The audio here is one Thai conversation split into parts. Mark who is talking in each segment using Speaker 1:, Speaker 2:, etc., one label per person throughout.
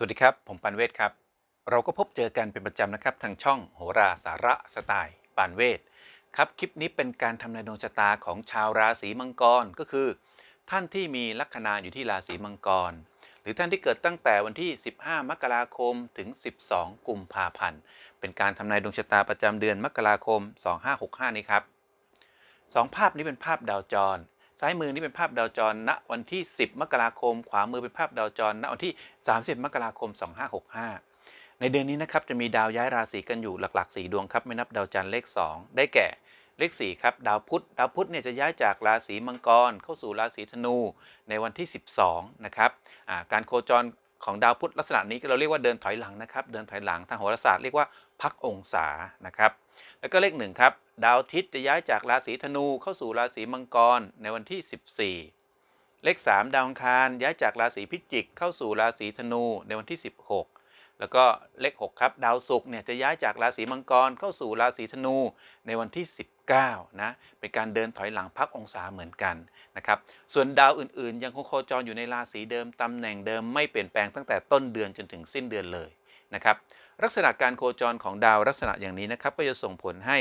Speaker 1: สวัสดีครับ ผมปันเวศครับ เราก็พบเจอกันเป็นประจำนะครับ ทางช่องโหราสาระสไตล์ปานเวศครับ คลิปนี้เป็นการทำนายดวงชะตาของชาวราศีมังกรก็คือ ท่านที่มีลัคนาอยู่ที่ราศีมังกร หรือท่านที่เกิดตั้งแต่วันที่ 15 มกราคมถึง 12 กุมภาพันธ์เป็นการทำนายดวงชะตาประจำเดือนมกราคม 2565 นี้ครับสองภาพนี้เป็นภาพดาวจร ซ้ายมือนี่เป็นภาพดาวจรณวันที่ 10 มกราคม ขวามือเป็นภาพดาวจรณวันที่ 30 มกราคม 2565 ในเดือนนี้นะครับจะมีดาวย้ายราศีกันอยู่หลักๆ 4 ดวงครับไม่นับดาวจันทร์เลข 2 ได้แก่เลข4ครับดาวพุธดาวพุธเนี่ยจะย้ายจากราศีมังกร เข้าสู่ราศีธนูในวันที่ 12 นะครับการโคจรของดาวพุธลักษณะนี้เราเรียกว่าเดินถอยหลังนะครับ เดินถอยหลังทางโหราศาสตร์เรียกว่าพักองศานะครับ แล้วก็เลขหนึ่งครับ ดาวทิตย์จะย้ายจากราศีธนูเข้าสู่ราศีมังกรในวันที่ 14 เลข 3 ดาวอังคารย้ายจากราศีพิจิก เข้าสู่ราศีธนูในวันที่ 16 แล้วก็เลข 6 ครับ ดาวศุกร์เนี่ยจะย้ายจากราศีมังกรเข้าสู่ราศีธนูในวันที่ 19 นะ เป็นการเดินถอยหลังพักองศาเหมือนกันนะครับ ส่วนดาวอื่นๆ ยังคงโคจรอยู่ในราศีเดิมตำแหน่งเดิมไม่เปลี่ยนแปลงตั้งแต่ต้นเดือนจนถึงสิ้นเดือนเลยนะครับ ลักษณะการโคจรของดาวลักษณะอย่างนี้นะครับก็จะส่งผลให้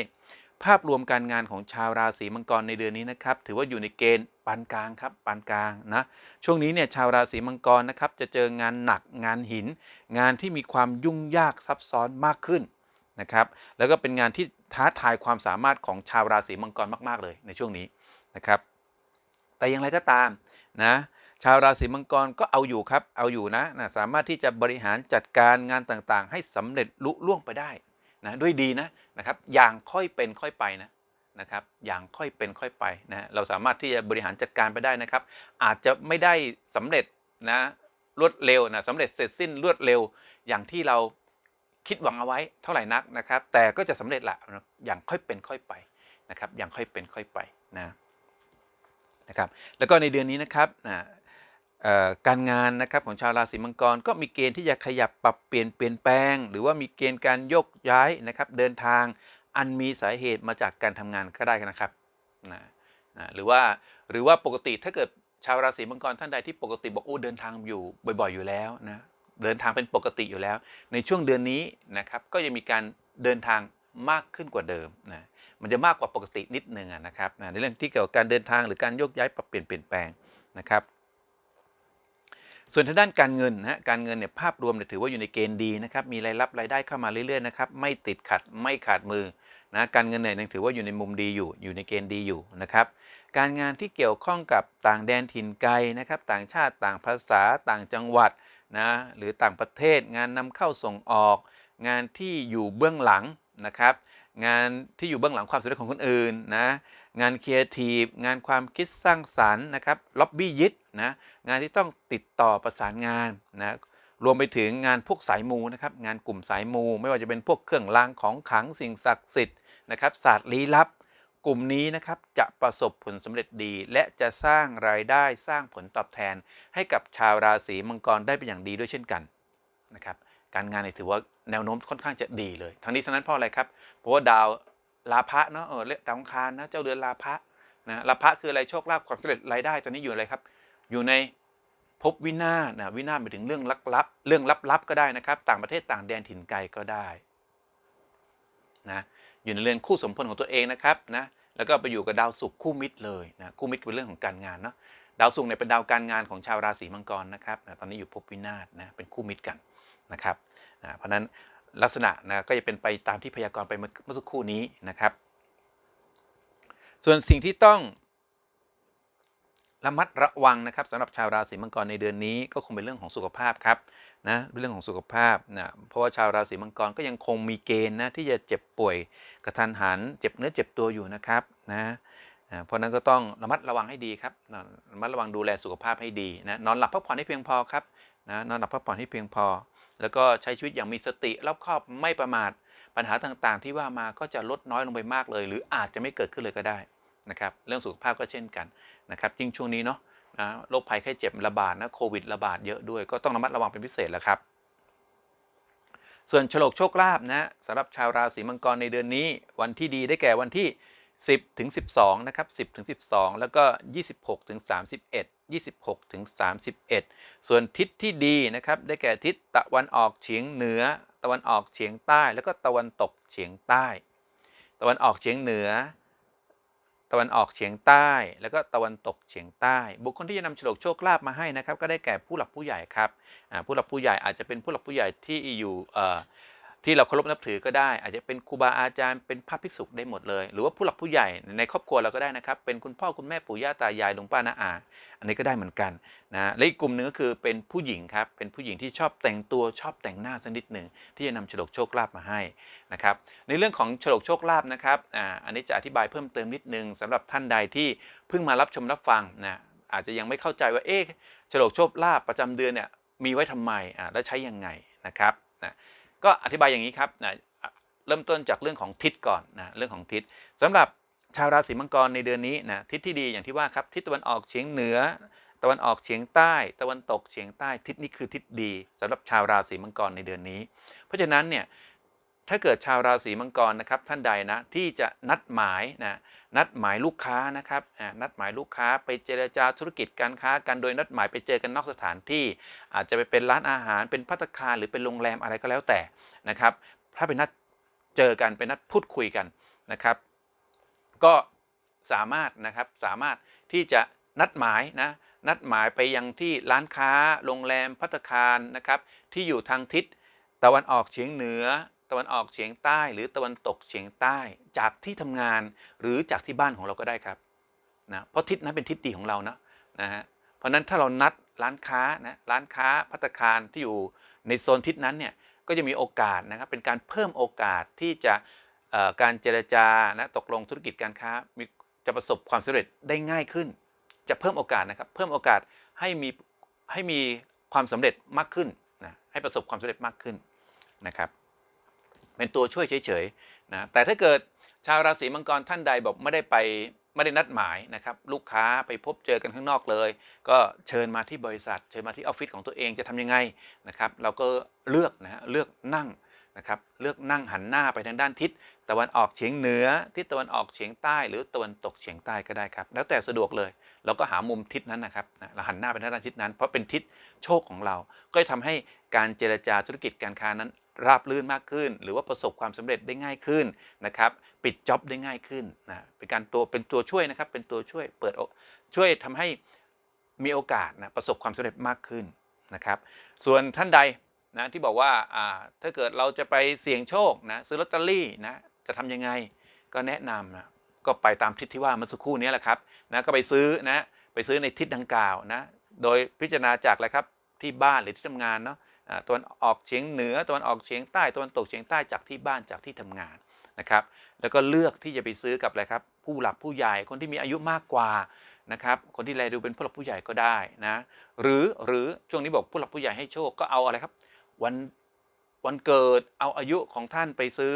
Speaker 1: ภาพรวมการงานของชาวราศีมังกรในเดือนนี้นะครับ ถือว่าอยู่ในเกณฑ์ปานกลางครับปานกลางนะช่วงนี้เนี่ยชาวราศีมังกรนะครับจะเจองานหนักงานหิน งานที่มีความยุ่งยากซับซ้อนมากขึ้นนะครับแล้วก็เป็นงานที่ท้าทายความสามารถของชาวราศีมังกรมาก ๆ เลยในช่วงนี้นะครับแต่อย่างไรก็ตามนะ ชาวราศีมังกรก็เอาอยู่ครับ เอาอยู่นะนะสามารถที่จะบริหารจัดการงานต่างๆ ให้สำเร็จลุล่วงไปได้นะด้วยดีนะนะครับ อย่างค่อยเป็นค่อยไปนะนะครับ อย่างค่อยเป็นค่อยไปนะเราสามารถที่จะบริหารจัดการไปได้นะครับ อาจจะไม่ได้สำเร็จนะรวดเร็วนะสำเร็จเสร็จสิ้นรวดเร็วอย่างที่เราคิดหวังเอาไว้เท่าไหร่นักนะครับ แต่ก็จะสำเร็จละอย่างค่อยเป็นค่อยไปนะครับ อย่างค่อยเป็นค่อยไปนะนะครับ แล้วก็ในเดือนนี้นะครับนะเอ่อ การงานนะครับของชาวราศีมังกรก็มีเกณฑ์ที่จะขยับปรับเปลี่ยนเปลี่ยนแปลง หรือว่ามีเกณฑ์การยกย้ายนะครับเดินทางอันมีสาเหตุมาจากการทำงานก็ได้นะครับนะนะหรือว่าหรือว่าปกติถ้าเกิดชาวราศีมังกรท่านใดที่ปกติบอกโอ้เดินทางอยู่บ่อย ๆอยู่แล้วนะเดินทางเป็นปกติอยู่แล้ว ในช่วงเดือนนี้นะครับก็จะมีการเดินทางมากขึ้นกว่าเดิมนะมันจะมากกว่าปกตินิดนึงนะครับนะในเรื่องที่เกี่ยวกับการเดินทางหรือการโยกย้ายปรับเปลี่ยนเปลี่ยนแปลงนะครับ ส่วนทางด้านการเงินนะฮะการเงินเนี่ยภาพรวมเนี่ยถือว่าอยู่ในเกณฑ์ดีนะครับ มีรายรับรายได้เข้ามาเรื่อยๆนะครับไม่ติดขัดไม่ขาดมือนะการเงินเนี่ยยังถือว่าอยู่ในมุมดีอยู่ อยู่ในเกณฑ์ดีอยู่นะครับ การงานที่เกี่ยวข้องกับต่างแดนถิ่นไกลนะครับ ต่างชาติต่างภาษาต่างจังหวัดนะหรือต่างประเทศงานนำเข้าส่งออก งานที่อยู่เบื้องหลังนะครับ งานที่อยู่เบื้องหลังความสำเร็จของคนอื่นนะ งานครีเอทีฟ งานความคิดสร้างสรรค์นะครับล็อบบี้ยิตนะ งานที่ต้องติดต่อประสานงานนะ รวมไปถึงงานพวกสายมูนะครับ งานกลุ่มสายมู ไม่ว่าจะเป็นพวกเครื่องรางของขลังสิ่งศักดิ์สิทธิ์นะครับ ศาสตร์ลี้ลับ กลุ่มนี้นะครับจะประสบผลสำเร็จดี และจะสร้างรายได้สร้างผลตอบแทน ให้กับชาวราศีมังกรได้เป็นอย่างดีด้วยเช่นกันนะครับ การงานเนี่ยถือว่าแนวโน้มค่อนข้างจะดีเลย ทั้งนี้ทั้งนั้นเพราะอะไรครับเราะว่าดาวลาภะเนาะเออเลขดาวอังคารนะเจ้าเดือนลาภะนะลาภะคืออะไรโชคลาภความสำเร็จรายได้ตอนนี้อยู่อะไรครับ อยู่ในภพวินาศนะวินาศไปถึงเรื่องลับๆเรื่องลับๆก็ได้นะครับ ต่างประเทศต่างแดนถิ่นไกลก็ได้นะอยู่ในเรือนคู่สมพลของตัวเองนะครับนะแล้วก็ไปอยู่กับดาวศุกร์คู่มิตรเลยนะคู่มิตรเป็นเรื่องของการงานเนาะดาวศุกร์เนี่ยเป็นดาวการงานของชาวราศีมังกรนะครับนะตอนนี้อยู่ภพวินาศนะเป็นคู่มิตรกันนะครับนะเพราะฉะนั้น ลักษณะนะก็จะเป็นไปตามที่พยากรณ์ไปเมื่อสักครู่นี้นะครับ ส่วนสิ่งที่ต้องระมัดระวังนะครับสำหรับชาวราศีมังกรในเดือนนี้ก็คงเป็นเรื่องของสุขภาพครับนะเป็นเรื่องของสุขภาพนะเพราะว่าชาวราศีมังกรก็ยังคงมีเกณฑ์นะที่จะเจ็บป่วยกระทันหันเจ็บเนื้อเจ็บตัวอยู่นะครับนะนะเพราะนั้นก็ต้องระมัดระวังให้ดีครับนะระมัดระวังดูแลสุขภาพให้ดีนะนอนหลับพักผ่อนให้เพียงพอครับนะนอนหลับพักผ่อนให้เพียงพอ แล้วก็ใช้ชีวิตอย่างมีสติรอบคอบไม่ประมาทปัญหาต่างๆ ที่ว่ามาก็จะลดน้อยลงไปมากเลย หรืออาจจะไม่เกิดขึ้นเลยก็ได้นะครับเรื่องสุขภาพก็เช่นกันนะครับยิ่งช่วงนี้เนาะนะโรคภัยไข้เจ็บระบาดนะโควิดระบาดเยอะด้วยก็ต้องระมัดระวังเป็นพิเศษแล้วครับส่วนฉลกโชคลาภนะสำหรับชาวราศีมังกรในเดือนนี้ วันที่ดีได้แก่วันที่ 10ถึง12นะครับ10ถึง12 แล้วก็ 26ถึง31 26ถึง31 ส่วนทิศที่ดีนะครับได้แก่ทิศตะวันออกเฉียงเหนือ ตะวันออกเฉียงใต้ แล้วก็ตะวันตกเฉียงใต้ ตะวันออกเฉียงเหนือ ตะวันออกเฉียงใต้ แล้วก็ตะวันตกเฉียงใต้ บุคคลที่จะนำโฉลกโชคลาภมาให้นะครับก็ได้แก่ผู้หลักผู้ใหญ่ครับผู้หลักผู้ใหญ่อาจจะเป็นผู้หลักผู้ใหญ่ที่อยู่ ที่เราเคารพนับถือก็ได้ อาจจะเป็นครูบาอาจารย์เป็นพระภิกษุได้หมดเลย หรือว่าผู้หลักผู้ใหญ่ในครอบครัวเราก็ได้นะครับ เป็นคุณพ่อคุณแม่ปู่ย่าตายายลุงป้าน้าอา อันนี้ก็ได้เหมือนกันนะและอีกกลุ่มหนึ่งก็คือเป็นผู้หญิงครับเป็นผู้หญิงที่ชอบแต่งตัวชอบแต่งหน้าสักนิดหนึ่งที่จะนำโฉลกโชคลาภมาให้นะครับในเรื่องของโฉลกโชคลาภนะครับอ่าอันนี้จะอธิบายเพิ่มเติมนิดนึงสำหรับท่านใดที่เพิ่งมารับชมรับฟังนะอาจจะยังไม่เข้าใจว่าเอ๊ะโฉลกโชคลาภประจำเดือนเนี่ยมีไว้ทำไมอ่าและใช้ยังไงนะครับนะ ก็อธิบายอย่างนี้ครับนะเริ่มต้นจากเรื่องของทิศก่อนนะเรื่องของทิศสำหรับชาวราศีมังกรในเดือนนี้นะทิศที่ดีอย่างที่ว่าครับทิศตะวันออกเฉียงเหนือ ตะวันออกเฉียงใต้ ตะวันตกเฉียงใต้ทิศนี้คือทิศดีสำหรับชาวราศีมังกรในเดือนนี้ เพราะฉะนั้นเนี่ยถ้าเกิดชาวราศีมังกรนะครับท่านใดนะที่จะนัดหมายนะ นัดหมายลูกค้านะครับนัดหมายลูกค้าไปเจรจาธุรกิจการค้ากันโดยนัดหมายไปเจอกันนอกสถานที่ อาจจะไปเป็นร้านอาหารเป็นพัตคารหรือเป็นโรงแรมอะไรก็แล้วแต่นะครับ ถ้าไปนัดเจอกันไปนัดพูดคุยกันนะครับ ก็สามารถนะครับสามารถที่จะนัดหมายนะนัดหมายไปยังที่ร้านค้า โรงแรมพัตคารนะครับที่อยู่ทางทิศตะวันออกเฉียงเหนือ ตะวันออกเฉียงใต้หรือตะวันตกเฉียงใต้จากที่ทำงานหรือจากที่บ้านของเราก็ได้ครับนะเพราะทิศนั้นเป็นทิศดีของเรานะนะฮะเพราะนั้นถ้าเรานัดร้านค้านะร้านค้าพัตตาคารที่อยู่ในโซนทิศนั้นเนี่ยก็จะมีโอกาสนะครับเป็นการเพิ่มโอกาสที่จะการเจรจานะตกลงธุรกิจการค้ามีจะประสบความสำเร็จได้ง่ายขึ้น จะเพิ่มโอกาสนะครับเพิ่มโอกาสให้มีให้มีความสำเร็จมากขึ้นนะให้ประสบความสำเร็จมากขึ้นนะครับ เป็นตัวช่วยเฉยๆนะแต่ถ้าเกิดชาวราศีมังกรท่านใดบอกไม่ได้ไปไม่ได้นัดหมายนะครับลูกค้าไปพบเจอกันข้างนอกเลย ก็เชิญมาที่บริษัท เชิญมาที่ออฟฟิศของตัวเองจะทำยังไงนะครับเราก็เลือกนะฮะเลือกนั่งนะครับเลือกนั่งหันหน้าไปทางด้านทิศตะวันออกเฉียงเหนือทิศตะวันออกเฉียงใต้ หรือตะวันตกเฉียงใต้ก็ได้ครับแล้วแต่สะดวกเลยเราก็หามุมทิศนั้นนะครับเราหันหน้าไปทางด้านทิศนั้น เพราะเป็นทิศโชคของเรา ก็จะทำให้การเจรจาธุรกิจการค้านั้น ราบรื่นมากขึ้น หรือว่าประสบความสำเร็จได้ง่ายขึ้นนะครับปิดจ็อบได้ง่ายขึ้นนะเป็นการตัวเป็นตัวช่วยนะครับเป็นตัวช่วยเปิดช่วยทำให้มีโอกาสนะประสบความสำเร็จมากขึ้นนะครับส่วนท่านใดนะที่บอกว่าอ่าถ้าเกิดเราจะไปเสี่ยงโชคนะซื้อลอตเตอรี่นะจะทำยังไงก็แนะนำนะก็ไปตามทิศที่ว่าเมื่อสักครู่นี้แหละครับนะก็ไปซื้อนะไปซื้อในทิศดังกล่าวนะโดยพิจารณาจากอะไรครับที่บ้านหรือที่ทำงานเนาะ ตะวันออกเฉียงเหนือตะวันออกเฉียงใต้ตะวันตกเฉียงใต้จากที่บ้านจากที่ทำงานนะครับ แล้วก็เลือกที่จะไปซื้อกับอะไรครับผู้หลักผู้ใหญ่คนที่มีอายุมากกว่านะครับคนที่แลดูเป็นผู้หลักผู้ใหญ่ก็ได้นะหรือหรือช่วงนี้บอกผู้หลักผู้ใหญ่ให้โชคก็เอาอะไรครับวันวันเกิดเอาอายุของท่านไปซื้อ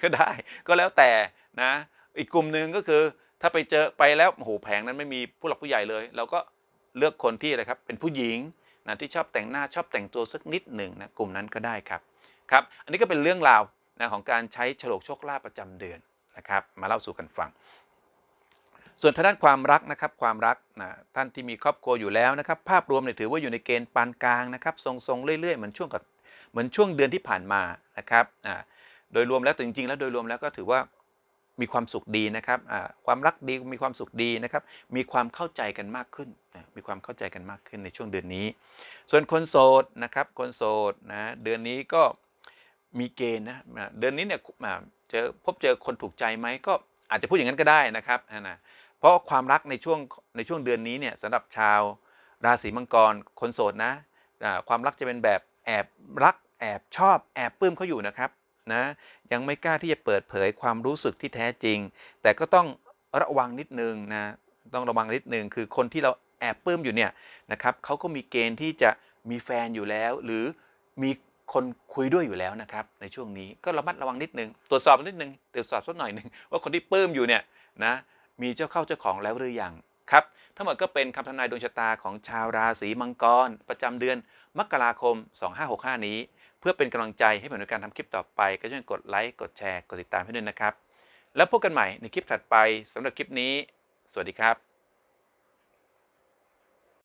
Speaker 1: ก็ได้ ก็แล้วแต่นะอีกกลุ่มหนึ่งก็คือถ้าไปเจอไปแล้วโอ้โหแผงนั้นไม่มีผู้หลักผู้ใหญ่เลย เราก็เลือกคนที่อะไรครับเป็นผู้หญิง นะที่ชอบแต่งหน้าชอบแต่งตัวสักนิดหนึ่งนะกลุ่มนั้นก็ได้ครับครับ อันนี้ก็เป็นเรื่องราวนะของการใช้ฉลกโชคลาภประจำเดือนนะครับมาเล่าสู่กันฟัง ส่วนทางด้านความรักนะครับความรักนะท่านที่มีครอบครัวอยู่แล้วนะครับภาพรวมเนี่ยถือว่าอยู่ในเกณฑ์ปานกลางนะครับทรงๆเรื่อยๆเหมือนช่วงกับเหมือนช่วงเดือนที่ผ่านมานะครับอ่าโดยรวมแล้วแต่จริงๆ แล้วโดยรวมแล้วก็ถือว่า มีความสุขดีนะครับความรักดีมีความสุขดีนะครับ มีความเข้าใจกันมากขึ้นนะมีความเข้าใจกันมากขึ้นในช่วงเดือนนี้ ส่วนคนโสดนะครับ คนโสดนะเดือนนี้ก็มีเกณฑ์นะเดือนนี้เนี่ยเจอพบเจอคนถูกใจไหมก็อาจจะพูดอย่างนั้นก็ได้นะครับนะเพราะความรักในช่วงในช่วงเดือนนี้เนี่ยสำหรับชาวราศีมังกรคนโสดนะความรักจะเป็นแบบแอบรักแอบชอบแอบปลื้มเขาอยู่นะครับ นะยังไม่กล้าที่จะเปิดเผยความรู้สึกที่แท้จริง แต่ก็ต้องระวังนิดนึงนะต้องระวังนิดนึงคือคนที่เราแอบปลื้มอยู่เนี่ยนะครับเขาก็มีเกณฑ์ที่จะมีแฟนอยู่แล้ว หรือมีคนคุยด้วยอยู่แล้วนะครับในช่วงนี้ก็ระมัดระวังนิดนึงตรวจสอบนิดนึงตรวจสอบสักหน่อยหนึ่งว่าคนที่ปลื้มอยู่เนี่ยนะมีเจ้าเข้าเจ้าของแล้วหรือยังครับทั้งหมดก็เป็นคำทำนายดวงชะตาของชาวราศีมังกร ประจำเดือนมกราคม 2565 นี้ เพื่อเป็นกำลังใจให้ผมในการทำคลิปต่อไป ก็ช่วยกดไลค์กดแชร์กดติดตามให้ด้วยนะครับ แล้วพบกันใหม่ในคลิปถัดไปสำหรับคลิปนี้ สวัสดีครับ